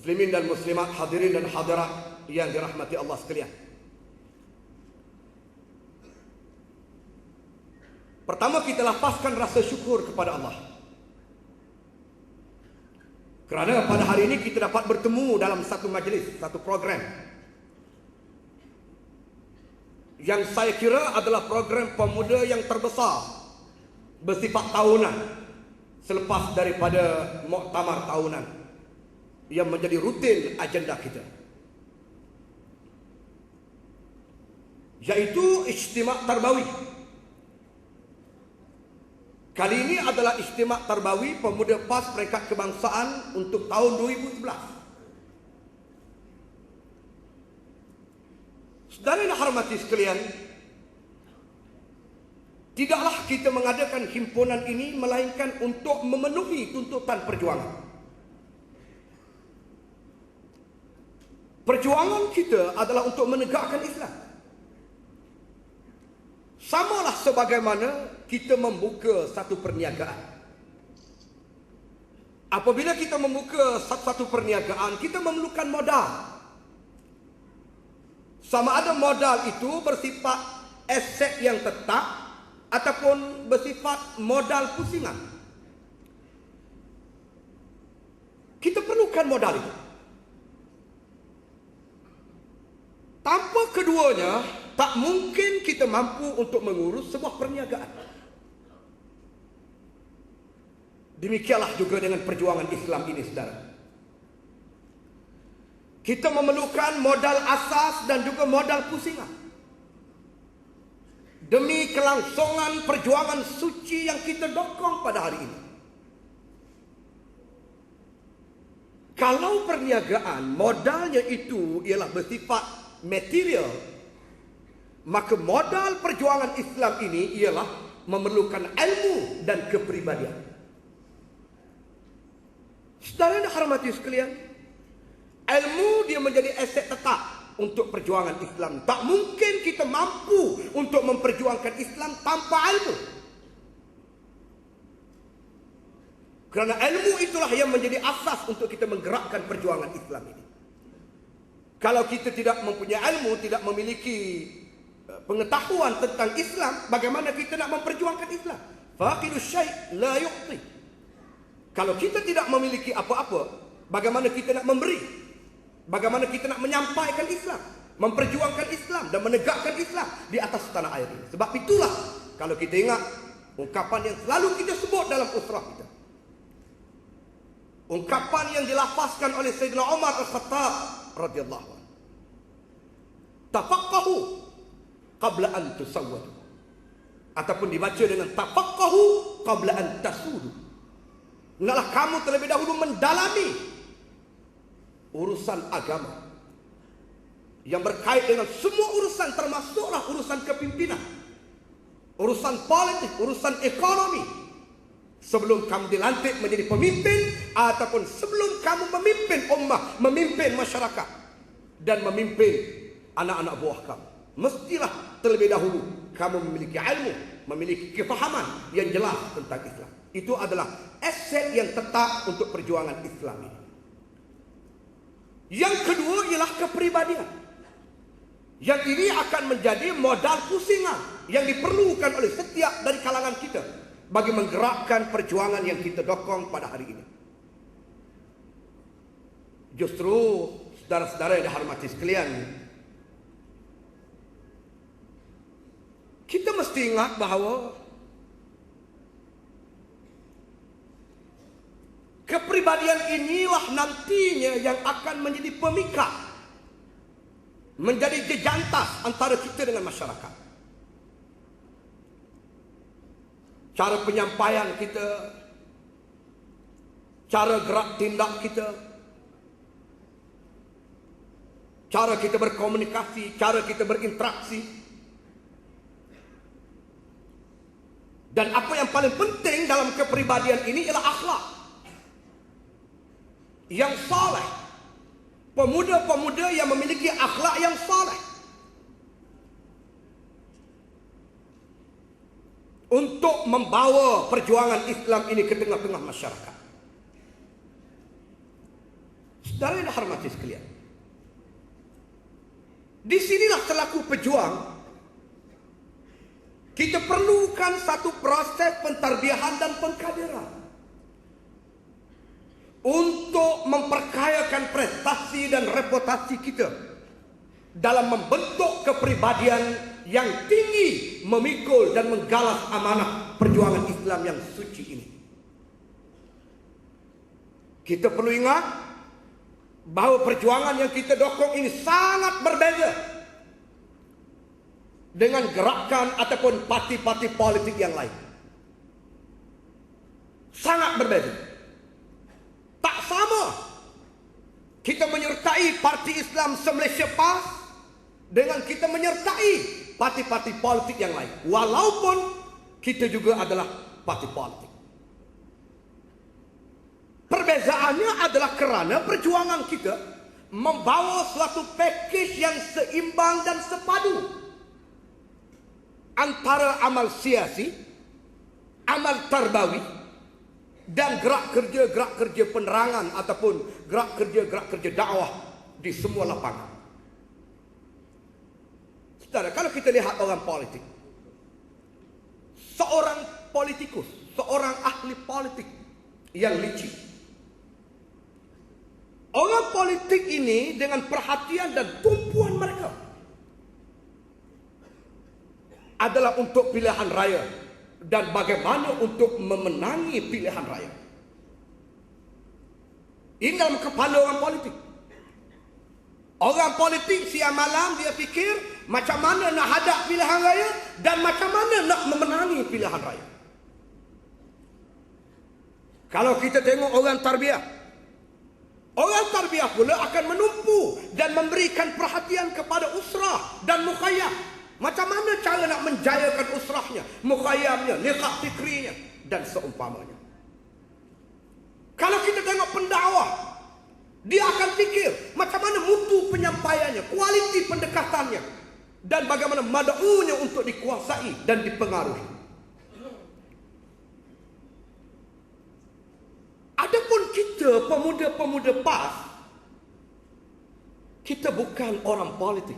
Muslimin dan muslimat, hadirin dan hadirat yang dirahmati Allah sekalian. Pertama kita lapaskan rasa syukur kepada Allah. Kerana pada hari ini kita dapat bertemu dalam satu majlis, satu program. Yang saya kira adalah program pemuda yang terbesar bersifat tahunan selepas daripada muktamar tahunan yang menjadi rutin agenda kita. Yaitu Ijtima' Tarbawi. Kali ini adalah Ijtima' Tarbawi Pemuda PAS Peringkat Kebangsaan untuk tahun 2011. Saudara yang hormati sekalian, tidaklah kita mengadakan himpunan ini melainkan untuk memenuhi tuntutan perjuangan. Perjuangan kita adalah untuk menegakkan Islam. Samalah sebagaimana kita membuka satu perniagaan. Apabila kita membuka satu-satu perniagaan, kita memerlukan modal. Sama ada modal itu bersifat aset yang tetap ataupun bersifat modal pusingan. Kita perlukan modal itu. Tanpa keduanya, tak mungkin kita mampu untuk mengurus sebuah perniagaan. Demikianlah juga dengan perjuangan Islam ini, saudara. Kita memerlukan modal asas dan juga modal pusingan. Demi kelangsungan perjuangan suci yang kita dokong pada hari ini. Kalau perniagaan modalnya itu ialah bersifat material, maka modal perjuangan Islam ini ialah memerlukan ilmu dan kepribadian. Saudara yang hormati sekalian, ilmu dia menjadi aset tetap untuk perjuangan Islam. Tak mungkin kita mampu untuk memperjuangkan Islam tanpa ilmu. Kerana ilmu itulah yang menjadi asas untuk kita menggerakkan perjuangan Islam ini. Kalau kita tidak mempunyai ilmu, tidak memiliki eh, pengetahuan tentang Islam, bagaimana kita nak memperjuangkan Islam? Faqidus syai' la yu'ti. Kalau kita tidak memiliki apa-apa, bagaimana kita nak memberi? Bagaimana kita nak menyampaikan Islam? Memperjuangkan Islam dan menegakkan Islam di atas tanah air ini. Sebab itulah kalau kita ingat ungkapan yang selalu kita sebut dalam usrah kita. Ungkapan yang dilafazkan oleh Sayyidina Umar Al-Khattab radhiyallahu. Tafaqahu qabla an tusawwadu. Ataupun dibaca dengan tafaqahu qabla an tasudu. Hendaklah kamu terlebih dahulu mendalami urusan agama yang berkait dengan semua urusan termasuklah urusan kepimpinan, urusan politik, urusan ekonomi. Sebelum kamu dilantik menjadi pemimpin ataupun sebelum kamu memimpin ummah, memimpin masyarakat dan memimpin anak-anak buah kamu. Mestilah terlebih dahulu kamu memiliki ilmu, memiliki kefahaman yang jelas tentang Islam. Itu adalah aset yang tetap untuk perjuangan Islam ini. Yang kedua ialah kepribadian. Yang ini akan menjadi modal pusingan yang diperlukan oleh setiap dari kalangan kita bagi menggerakkan perjuangan yang kita dokong pada hari ini. Justru saudara-saudara yang dihormati sekalian, kita mesti ingat bahawa kepribadian inilah nantinya yang akan menjadi pemikat, menjadi jejantas antara kita dengan masyarakat. cara penyampaian kita, cara gerak tindak kita, cara kita berkomunikasi, cara kita berinteraksi. Dan apa yang paling penting dalam kepribadian ini ialah akhlak. Yang saleh. Pemuda-pemuda yang memiliki akhlak yang saleh. untuk membawa perjuangan Islam ini ke tengah-tengah masyarakat. Saudara yang hormati sekalian. Di sinilah selaku pejuang kita perlukan satu proses pentarbiahan dan pengkaderan untuk memperkayakan prestasi dan reputasi kita dalam membentuk kepribadian yang tinggi memikul dan menggalas amanah perjuangan Islam yang suci ini. Kita perlu ingat bahawa perjuangan yang kita dokong ini sangat berbeza dengan gerakan ataupun parti-parti politik yang lain. Sangat berbeza. Tak sama kita menyertai parti Islam se-Malaysia PAS dengan kita menyertai parti-parti politik yang lain. Walaupun kita juga adalah parti politik. Perbezaannya adalah kerana perjuangan kita membawa suatu pakej yang seimbang dan sepadu antara amal siasi, amal tarbawi dan gerak kerja-gerak kerja penerangan ataupun gerak kerja-gerak kerja dakwah di semua lapangan. Saudara, kalau kita lihat orang politik, seorang politikus, seorang ahli politik yang licik, Orang politik ini dengan perhatian dan tumpuan mereka adalah untuk pilihan raya dan bagaimana untuk memenangi pilihan raya. Ini dalam kepala orang politik. Orang politik siang malam dia fikir macam mana nak hadap pilihan raya dan macam mana nak memenangi pilihan raya. Kalau kita tengok orang tarbiyah, Orang tarbiyah pula akan menumpu dan memberikan perhatian kepada usrah dan mukhayyam. Macam mana cara nak menjayakan usrahnya, mukhayyamnya, liqah fikrinya dan seumpamanya. Kalau kita tengok pendakwah, dia akan fikir macam mana mutu penyampaiannya, kualiti pendekatannya dan bagaimana mad'unya untuk dikuasai dan dipengaruhi. Adapun kita pemuda-pemuda PAS kita bukan orang politik.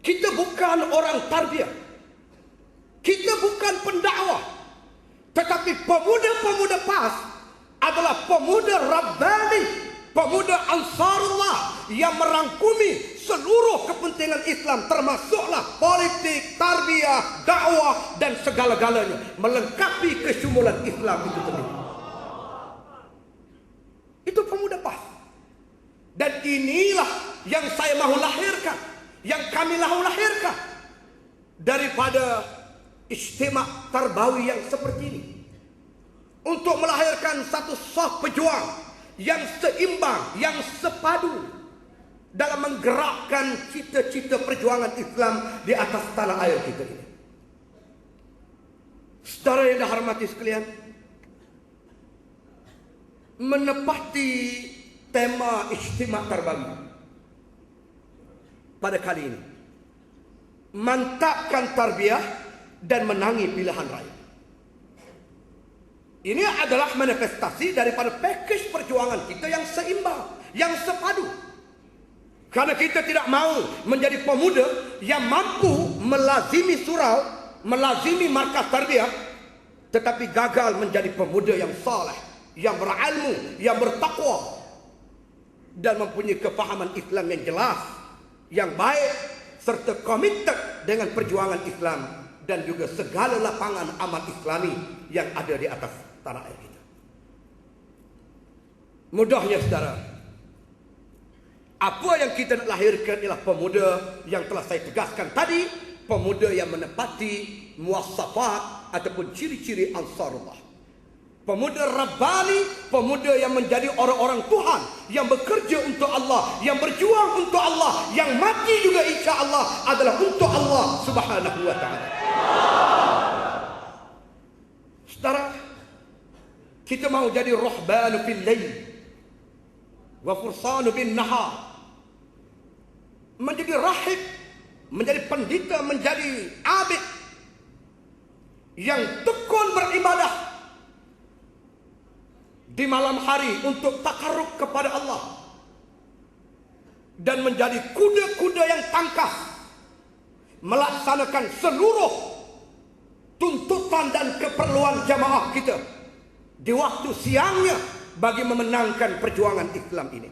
Kita bukan orang tarbiyah. Kita bukan pendakwah. Tetapi pemuda-pemuda PAS adalah pemuda Rabbani, pemuda Ansarullah yang merangkumi seluruh kepentingan Islam termasuklah politik, tarbiyah, dakwah dan segala-galanya melengkapi kesyumulan Islam itu sendiri. Itu pemuda PAS. Dan inilah yang saya mahu lahirkan. Yang kami mahu lahirkan. Daripada istimewa terbawi yang seperti ini. Untuk melahirkan satu soh pejuang yang seimbang, yang sepadu dalam menggerakkan cita-cita perjuangan Islam di atas tanah air kita ini. Saudara yang dihormati sekalian, menepati tema istimewa terbaru pada kali ini. Mantapkan tarbiyah dan menangi pilihan raya. Ini adalah manifestasi daripada pakej perjuangan kita yang seimbang, yang sepadu. Karena kita tidak mahu menjadi pemuda yang mampu melazimi surau, melazimi markas tarbiyah, tetapi gagal menjadi pemuda yang saleh, yang berilmu, yang bertakwa dan mempunyai kefahaman Islam yang jelas, yang baik serta komited dengan perjuangan Islam dan juga segala lapangan amal Islami yang ada di atas tanah air kita. Mudahnya saudara, apa yang kita nak lahirkan ialah pemuda yang telah saya tegaskan tadi, pemuda yang menepati muasafat ataupun ciri-ciri ansarullah. Pemuda Rabbani, pemuda yang menjadi orang-orang Tuhan, yang bekerja untuk Allah, yang berjuang untuk Allah, yang mati juga insya Allah adalah untuk Allah Subhanahu wa taala. Saudara, kita mahu jadi rahbanu fil lail wa fursanu bin nahar. Menjadi rahib, menjadi pendeta, menjadi abid yang tekun beribadah di malam hari untuk takarrub kepada Allah dan menjadi kuda-kuda yang tangkas melaksanakan seluruh tuntutan dan keperluan jamaah kita di waktu siangnya bagi memenangkan perjuangan Islam ini.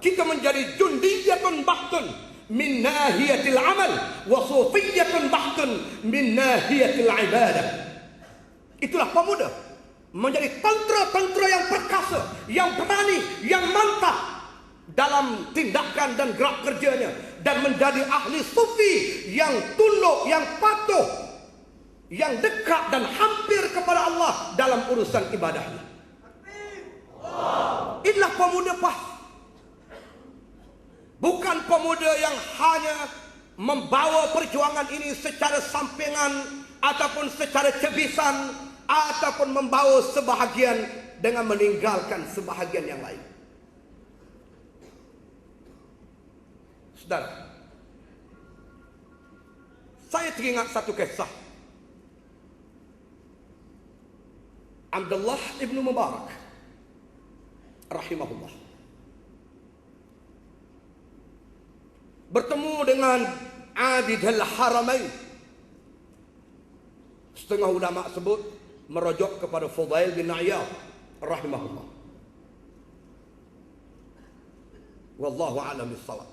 Kita menjadi jundiyatun bahtun min nahiyatil amal wa sufiyatun bahtun min nahiyatil ibadah. Itulah pemuda menjadi tentera-tentera yang perkasa, yang berani, yang mantap dalam tindakan dan gerak kerjanya dan menjadi ahli sufi yang tunduk, yang patuh, yang dekat dan hampir kepada Allah dalam urusan ibadahnya. Inilah pemuda pas. Bukan pemuda yang hanya membawa perjuangan ini secara sampingan ataupun secara cebisan ataupun membawa sebahagian dengan meninggalkan sebahagian yang lain. Saudara, saya teringat satu kisah. Abdullah ibn Mubarak rahimahullah bertemu dengan Abid al-Haramain setengah ulama sebut merujuk kepada Fudail bin Iyad rahimahullah. Wallahu a'lam bissawab.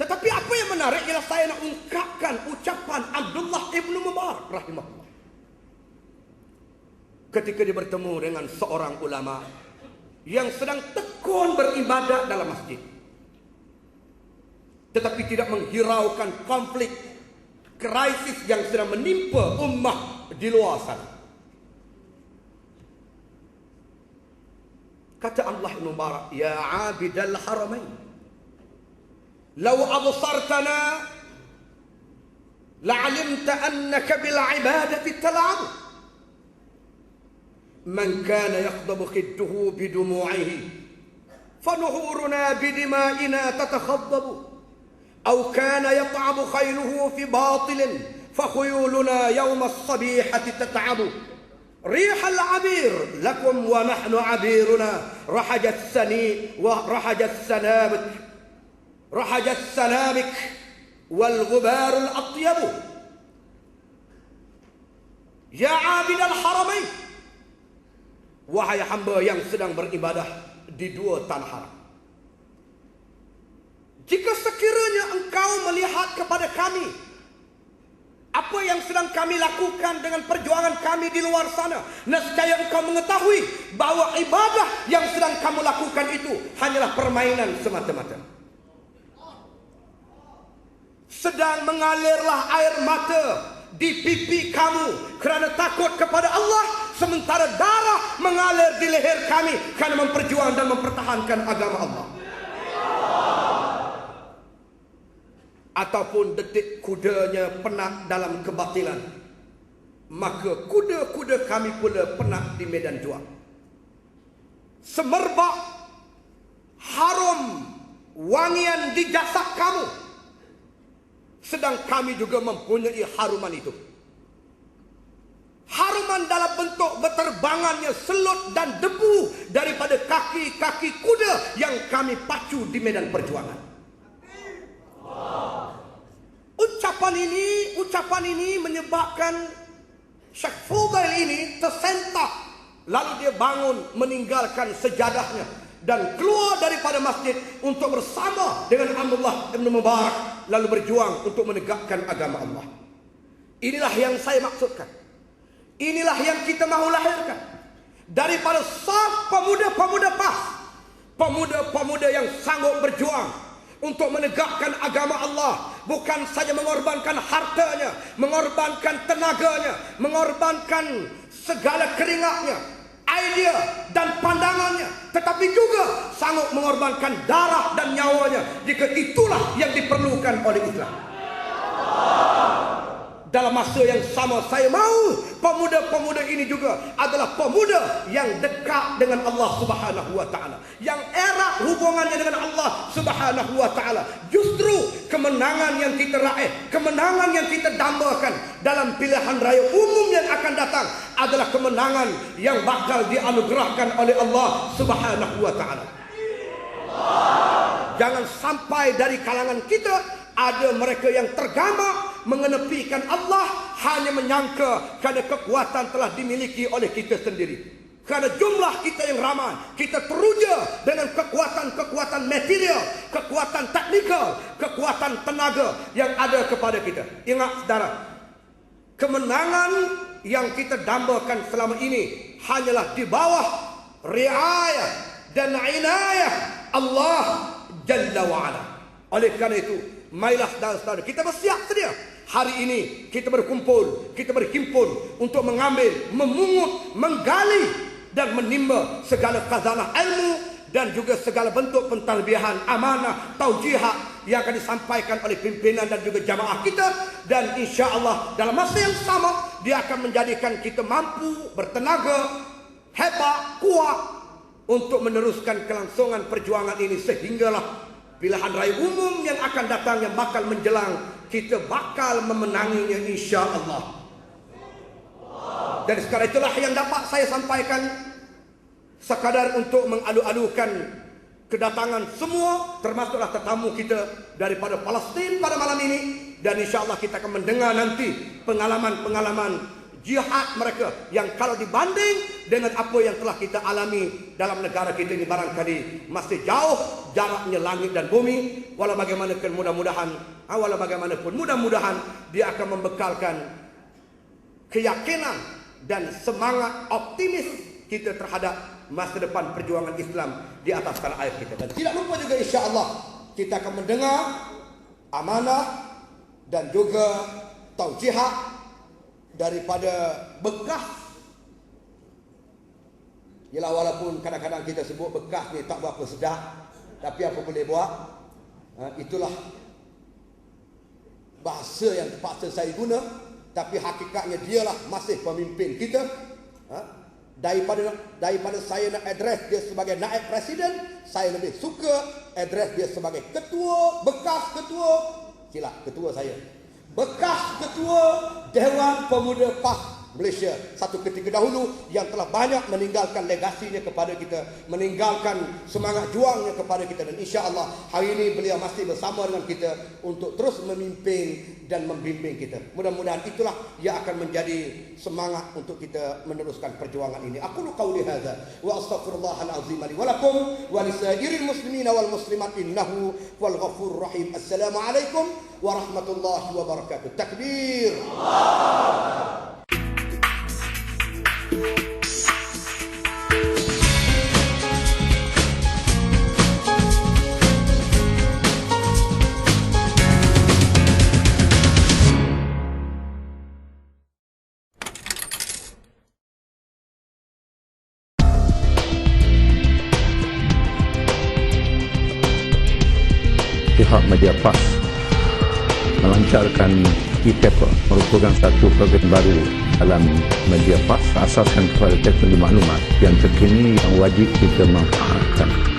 Tetapi apa yang menarik ialah saya nak ungkapkan ucapan Abdullah ibn Mubarak rahimahullah. Ketika dia bertemu dengan seorang ulama yang sedang tekun beribadat dalam masjid. Tetapi tidak menghiraukan konflik krisis yang sedang menimpa ummah di luar sana. Kata Allah Ibn Mubarak, Ya Abid al-Haramain, Lau absartana, la'alimta annaka bil-ibadati tal'abu. من كان يخضب خده بدموعه فنهورنا بدمائنا تتخضب أو كان يطعم خيله في باطل فخيولنا يوم الصبيحة تتعب. ريح العبير لكم ونحن عبيرنا. رحج السني ورحج السنابك رحج السنابك والغبار الأطيب. يا عابد الحرمين. Wahai hamba yang sedang beribadah di dua tanah haram. Engkau melihat kepada kami apa yang sedang kami lakukan dengan perjuangan kami di luar sana, nescaya engkau mengetahui bahawa ibadah yang sedang kamu lakukan itu hanyalah permainan semata-mata. Sedang mengalirlah air mata di pipi kamu kerana takut kepada Allah sementara darah mengalir di leher kami kerana memperjuangkan dan mempertahankan agama Allah. Ataupun detik kudanya penat dalam kebatilan maka kuda-kuda kami pula penat di medan juang semerbak harum wangian di jasad kamu. Sedang kami juga mempunyai haruman itu. Haruman dalam bentuk berterbangannya selut dan debu daripada kaki-kaki kuda yang kami pacu di medan perjuangan Ucapan ini, ucapan ini menyebabkan Syekh Fudail ini tersentak. Lalu dia bangun meninggalkan sejadahnya dan keluar daripada masjid untuk bersama dengan Abdullah bin Mubarak lalu berjuang untuk menegakkan agama Allah. Inilah yang saya maksudkan. Inilah yang kita mahu lahirkan. Daripada saf pemuda-pemuda pas. Pemuda-pemuda yang sanggup berjuang untuk menegakkan agama Allah bukan saja mengorbankan hartanya mengorbankan tenaganya mengorbankan segala keringatnya idea dan pandangannya tetapi juga sanggup mengorbankan darah dan nyawanya jika itulah yang diperlukan oleh Islam dalam masa yang sama saya mahu pemuda-pemuda ini juga adalah pemuda yang dekat dengan Allah Subhanahu wa taala. Yang erat hubungannya dengan Allah Subhanahu wa taala. Justru kemenangan yang kita raih kemenangan yang kita dambakan dalam pilihan raya umum yang akan datang adalah kemenangan yang bakal dianugerahkan oleh Allah Subhanahu wa taala. Jangan sampai dari kalangan kita ada mereka yang tergama mengenepikan Allah hanya menyangka kerana kekuatan telah dimiliki oleh kita sendiri. Kerana jumlah kita yang ramai, kita teruja dengan kekuatan-kekuatan material, kekuatan teknikal, kekuatan tenaga yang ada kepada kita. Ingat saudara, kemenangan yang kita dambakan selama ini hanyalah di bawah riayah dan inayah Allah Jalla wa'ala. Oleh kerana itu, Mailah saudara-saudara, kita bersiap sedia. Hari ini kita berkumpul, kita berhimpun untuk mengambil, memungut, menggali dan menimba segala khazanah ilmu dan juga segala bentuk pentalbihan, amanah, taujihat yang akan disampaikan oleh pimpinan dan juga jamaah kita. Dan insya Allah dalam masa yang sama dia akan menjadikan kita mampu bertenaga hebat kuat untuk meneruskan kelangsungan perjuangan ini. Sehinggalah pilihan raya umum yang akan datang yang bakal menjelang kita bakal memenanginya insya Allah dan sekarang itulah yang dapat saya sampaikan. Sekadar untuk mengalu-alukan kedatangan semua termasuklah tetamu kita daripada Palestin pada malam ini. Dan insya Allah kita akan mendengar nanti pengalaman-pengalaman jihad mereka yang kalau dibanding dengan apa yang telah kita alami dalam negara kita ini barangkali masih jauh jaraknya langit dan bumi. Walau bagaimanapun mudah-mudahan ah, walau bagaimanapun mudah-mudahan dia akan membekalkan keyakinan dan semangat optimis kita terhadap masa depan perjuangan Islam di atas tanah air kita. Dan tidak lupa juga insya-Allah kita akan mendengar amanah dan juga taujihat daripada bekas. Yalah walaupun kadang-kadang kita sebut bekas ni tak berapa sedap Tapi apa boleh buat? Ha, Itulah Bahasa yang terpaksa saya guna Tapi hakikatnya dialah masih pemimpin kita. Ha, Daripada daripada saya nak address dia sebagai naib presiden Saya lebih suka address dia sebagai ketua Bekas ketua. Silap ketua saya bekas ketua Dewan Pemuda PAS Malaysia satu ketika dahulu yang telah banyak meninggalkan legasinya kepada kita meninggalkan semangat juangnya kepada kita. Dan insya Allah hari ini beliau masih bersama dengan kita untuk terus memimpin dan membimbing kita. Mudah-mudahan itulah yang akan menjadi semangat untuk kita meneruskan perjuangan ini. Aku lu qauli hadza wa astaghfirullahalazim li wa lakum wa lisairil muslimin wal muslimat innahu wal ghafurur rahim. Assalamu alaikum warahmatullahi wabarakatuh. Takbir. Allah pihak media PAS melancarkan e-paper merupakan satu program baru dalam media PAS asaskan kepada teknologi maklumat yang terkini yang wajib kita manfaatkan